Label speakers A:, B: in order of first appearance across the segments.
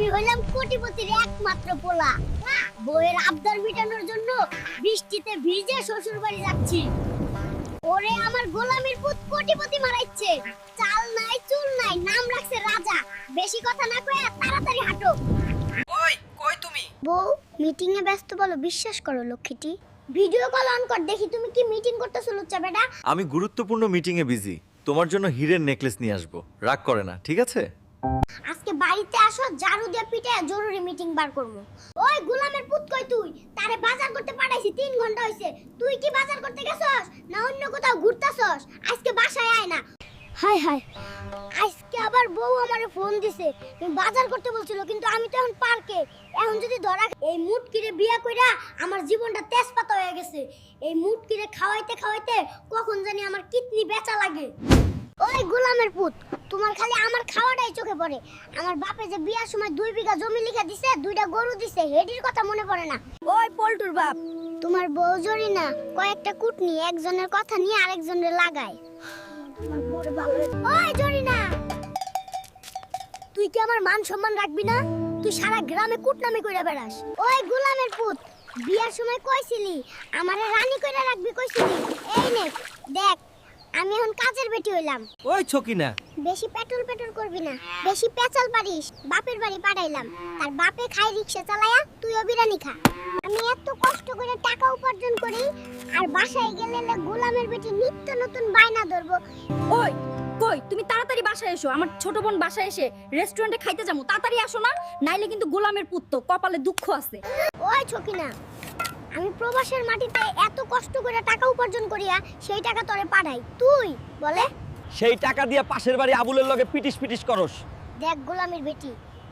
A: আমি হইলাম কোটিপতির একমাত্র পোলা। বইয়ের আবদার মেটানোর জন্য বৃষ্টিতে ভিজে শ্বশুর বাড়ি যাচ্ছি। ওরে আমার গোলামির পুত কোটিপতি মারাইছে। চাল নাই চুল নাই নাম রাখছে রাজা। বেশি কথা না কয়ে তাড়াতাড়ি হাঁটো।
B: ওই কই তুমি?
A: বউ মিটিং এ ব্যস্ত বলো বিশ্বাস করো লক্ষ্মীটি। ভিডিও কল অন কর দেখি তুমি কি মিটিং করতেছো লুচ্চা বেটা।
C: আমি গুরুত্বপূর্ণ মিটিংয়ে বিজি তোমার জন্য হীরের নেকলেস নিয়ে আসব। রাগ করে না ঠিক আছে?
A: বাড়িতে আসো ঝাড়ু দিয়ে পিটে জরুরি মিটিং বার করব। ওই গোলামের পুত কই তুই? তারে বাজার করতে পাঠাইছি তিন ঘণ্টা হইছে। তুই কি বাজার করতে গেছস না অন্য কোথাও ঘুরতাছস? আজকে বাসায় আয় না। হাই হাই আজকে আবার বউ আমারে ফোন দিছে। বাজার করতে বলছিল কিন্তু আমি তো এখন পার্কে। এখন যদি ধরা এই মুটকিরে বিয়া কইরা আমার জীবনটা তেজপাতা হয়ে গেছে। এই মুটকিরে খাওয়াইতে খাওয়াইতে কখন জানি আমার কিডনি বেচা লাগে। ওই গোলামের পুত তোমার খালি আমার খাওয়াটাই চোখে পড়ে। আমার বাপে যে বিয়ার সময় দুই বিঘা জমি লিখে দিছে দুইটা গরু দিছে হেডির কথা মনে পড়ে না।
D: ওই পল্টুর বাপ।
A: তোমার বউ জরি না কয়েকটা কুটনি একজনের কথা নিয়ে আরেকজনের লাগায়। ওই জরি না! তুই কি আমার মান সম্মান রাখবি না? তুই সারা গ্রামে কুটনামি কইরা বেড়াস। ওই গোলামের পুত বিয়ার সময় কইছিলি আমারে রানী কইরা রাখবি কইছিলি। এই নে দেখ আমি এখন কাজের বেটি হইলাম।
B: ওই ছকিনা।
A: বেশি পেট্রোল পেট্রোল করবি না বেশি পেঁচাল পারিস বাপের বাড়ি পাঠাইলাম। তার বাপে খায় রিক্সা চালায়া তুইও বিরানি খা। আমি এত কষ্ট করে টাকা উপার্জন করি আর বাসায় গেলে গোলামের বেটি নিত্য নতুন বায়না ধরবো।
D: ওই কই তুমি তাড়াতাড়ি বাসায় এসো আমার ছোট বোন বাসায় এসে রেস্টুরেন্টে খাইতে যাব। তাড়াতাড়ি আসো না নাইলে কিন্তু গোলামের পুত্র কপালে দুঃখ আছে।
A: ওই ছকিনা প্রবাসের মাটিতে এত কষ্ট করে টাকা উপার্জন করিয়া সেই টাকা তোরে পাঠাই। তুই বলে?
B: সেই টাকা দিয়ে পাশের বাড়ি আবুলের লগে পিটিস পিটিস করস।
A: দেখ গোলামের বেটি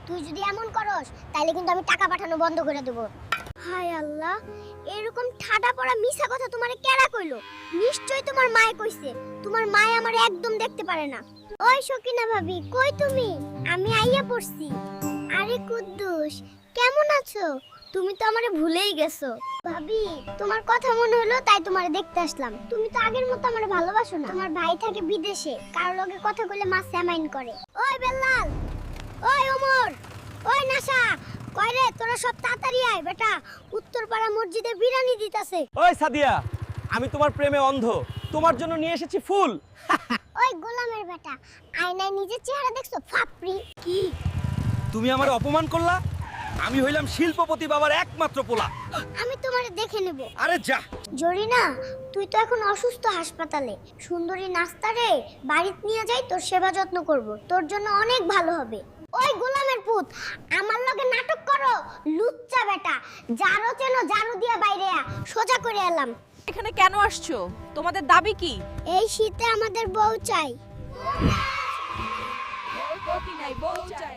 A: তুই যদি এমন করস তাহলে কিন্তু আমি টাকা পাঠানো বন্ধ করে দেব। হায় আল্লাহ এরকম ঠাডা পড়া মিছা কথা তোমারে কেডা কইলো? নিশ্চয়ই তোমার মায়ে কইছে তোমার মায়ে আমার একদম দেখতে পারে না। ওই সকিনা ভাবি কই তুমি? আমি আইয়া পড়ছি। আরে কুদ্দুস কেমন আছো? তুমি তো আমারে ভুলেই গেছো। ভাবি তোমার কথা মনে হলো তাই তোমারে দেখতে আসলাম। তুমি তো আগের মতো আমারে ভালোবাসো না। তোমার ভাই থাকে বিদেশে কারোর লগে কথা কইলে মা স্যামাইন করে। ওই বেল্লাল! ওই ওমর! ওই নাসা! কয় রে তোরা সব তাড়াতাড়ি আয় বেটা। উত্তরপাড়া মসজিদে বিরিয়ানি দিতাছে।
B: ওই সাদিয়া আমি তোমার প্রেমে অন্ধ। তোমার জন্য নিয়ে এসেছি ফুল।
A: ওই গোলামের বেটা আয়নায় নিজের চেহারা দেখছ? ফাপড়ি। কি?
B: তুমি আমার অপমান করলা? আমি হইলাম শিল্পপতি বাবার একমাত্র পোলা।
A: আমি তোমারে দেখে নেব।
B: আরে যা।
A: জরিনা তুই তো এখন অসুস্থ হাসপাতালে। সুন্দরী নাস্তা রে বাড়িতে নিয়ে যাই তোর সেবা যত্ন করব। তোর জন্য অনেক ভালো হবে। ওই গোলামের পুত আমার লগে নাটক করো লুচ্চা বেটা। জারো চেন জারু দিয়া বাইরে আ, সোজা করে এলাম।
E: এখানে কেন আসছো? তোমাদের দাবি কি?
A: এই শীতে আমাদের বউ চাই।
E: নাই বউ চাই।